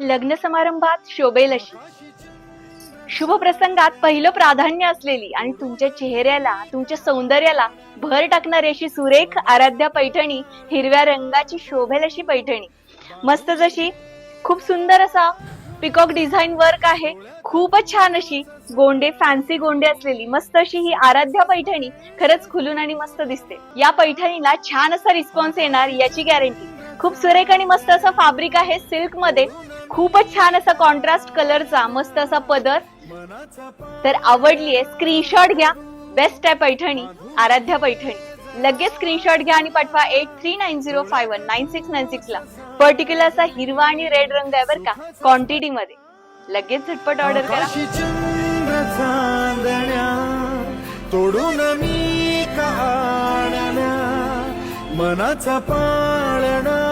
लग्न समारंभात शोभेल अशी. शुभ प्रसंगात पहिलं प्राधान्य असलेली आणि तुमच्या चेहऱ्याला तुमच्या सौंदर्याला भर टाकणारी अशी सुरेख आराध्या पैठणी हिरव्या रंगाची शोभेल अशी पैठणी. मस्त जशी खूप सुंदर असा पिकॉक डिझाईन वर्क आहे. खूपच छान अशी गोंडे फॅन्सी गोंडे असलेली मस्त अशी ही आराध्या पैठणी खरंच खुलून आणि मस्त दिसते. या पैठणीला छान असा रिस्पॉन्स येणार याची गॅरंटी खूप सुरेख आणि मस्त असं फॅब्रिक आहे सिल्कमध्ये खूपच छान असा कॉन्ट्रास्ट कलरचा मस्त असा पदर. तर आवडलीये स्क्रीनशॉट घ्या. बेस्ट आहे पैठणी आराध्या पैठणी. लगेच स्क्रीनशॉट घ्या आणि पाठवा eight three nine zero five one nine six nine six ला. पर्टिक्युलर असा हिरवा आणि रेड रंग आहे बरं का क्वांटिटी मध्ये. लगेच झटपट ऑर्डर करा. तोडून मी मनाचा पाळणा